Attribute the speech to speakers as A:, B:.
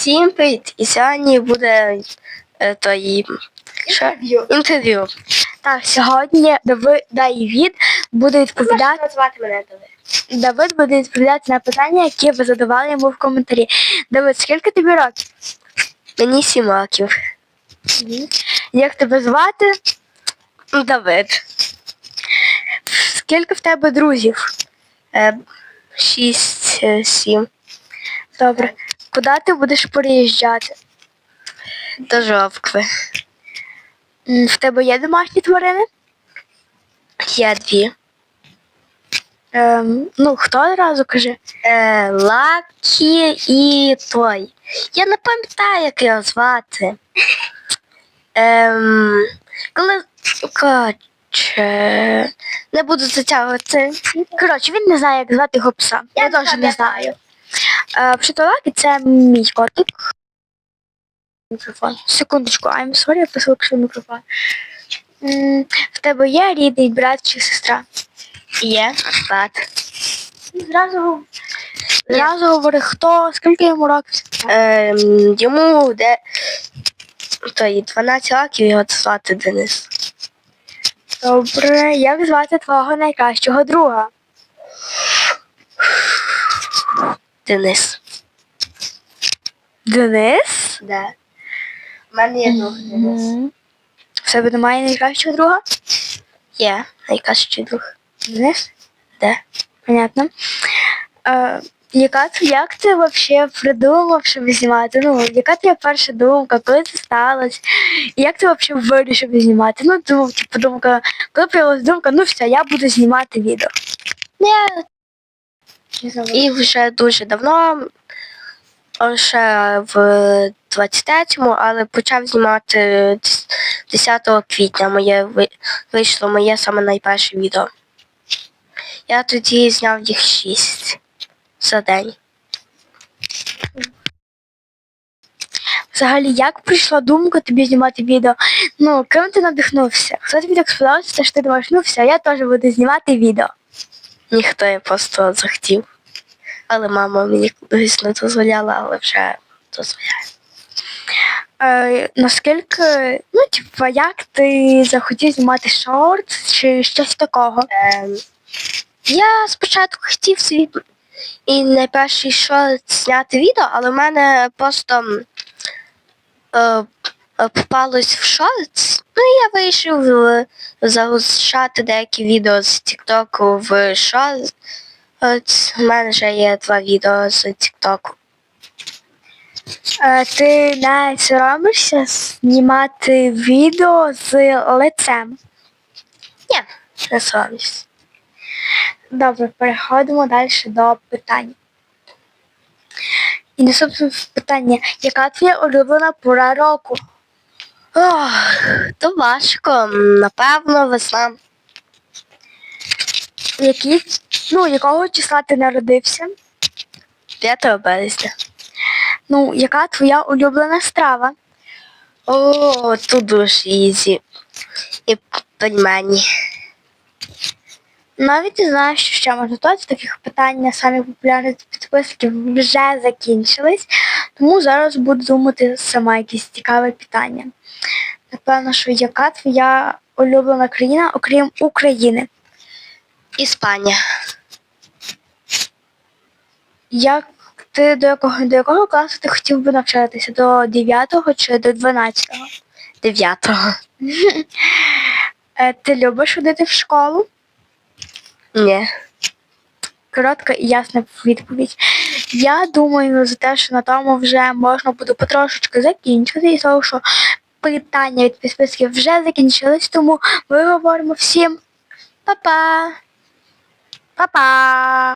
A: Всім привіт! І сьогодні буде е, той що?
B: Інтерв'ю.
A: інтерв'ю.
B: Так, сьогодні Давид Давід буде відповідати.
A: назвати мене Давид.
B: Давид буде відповідати на питання, які ви задавали йому в коментарі. Давид, скільки тобі років?
A: Мені сім років.
B: Як тебе звати?
A: Давид.
B: Скільки в тебе друзів?
A: Е, шість, е, сім.
B: Добре. Куди ти будеш переїжджати?
A: До жовкви.
B: В тебе є домашні тварини?
A: Є дві.
B: Ем, ну, хто одразу каже?
A: Е, Лакі і той. Я не пам'ятаю, як його звати. Ем, коли. Коротше, не буду затягувати.
B: Коротше, він не знає, як звати його пса. Я,
A: Я
B: теж
A: не
B: не знаю. Е, Пшитолаки це мій котик. Мікрофон. Секундочку, I'm sorry, я послухаю мікрофон. В тебе є рідний брат чи сестра?
A: Є брат.
B: Зразу, зразу говори, хто, скільки йому років?
A: Ем, йому де той 12 років його звати Денис.
B: Добре, як звати твого найкращого друга?
A: Денис.
B: Денис?
A: Да. У мене є друг Денис.
B: Мгм. В себе немає найкращого друга?
A: Є найкращий друг.
B: Денис?
A: Де?
B: Понятно. Яка ти, як ти взагалі придумав, щоб знімати? Ну, яка твоя перша думка, коли це сталося? І як ти взагалі вирішив знімати? Ну, думав, типу, думка, коли появилась думка, ну все, я буду знімати відео.
A: Я і вже дуже давно, ще в 23-му, але почав знімати 10 квітня. Моє вийшло моє саме найперше відео. Я тоді зняв їх 6 за день.
B: Взагалі, як прийшла думка тобі знімати відео? Ну, ким ти надихнувся? Хто тобі так сподобався, що ти думаєш, ну все, я теж буду знімати відео.
A: Ніхто я просто захотів. Але мама мені колись не дозволяла, але вже дозволяє.
B: Е, наскільки, ну, типу, як ти захотів знімати шорт чи щось такого?
A: Ем, я спочатку хотів свій і найперший шорт зняти відео, але в мене просто е, е, попалось в шорт. Ну я вирішив е, загружати деякі відео з Тіктоку в шорт. У мене вже є два відео з Тіктоку.
B: Ти не соромишся знімати відео з лицем?
A: Ні, не соромлюсь.
B: Добре, переходимо далі до питань. І наступне питання, яка твоя улюблена пора року?
A: Ох, то важко, напевно, весна.
B: Які, ну, якого числа ти народився?
A: 5 березня.
B: Ну, яка твоя улюблена страва?
A: О, тут дуже ізі. І пельмені.
B: Навіть не знаю, що ще можна додати. Таких питань самі популярні підписки вже закінчились, тому зараз буду думати сама якісь цікаве питання. Напевно, що яка твоя улюблена країна, окрім України?
A: Іспанія.
B: Як ти до якого до якого класу ти хотів би навчатися? До 9 чи до 12?
A: 9.
B: Е, Ти любиш ходити в школу?
A: Ні.
B: Коротка і ясна відповідь. Я думаю за те, що на тому вже можна буде потрошечки закінчити, і того, що питання від підписків вже закінчились, тому ми говоримо всім па-па! Па-па!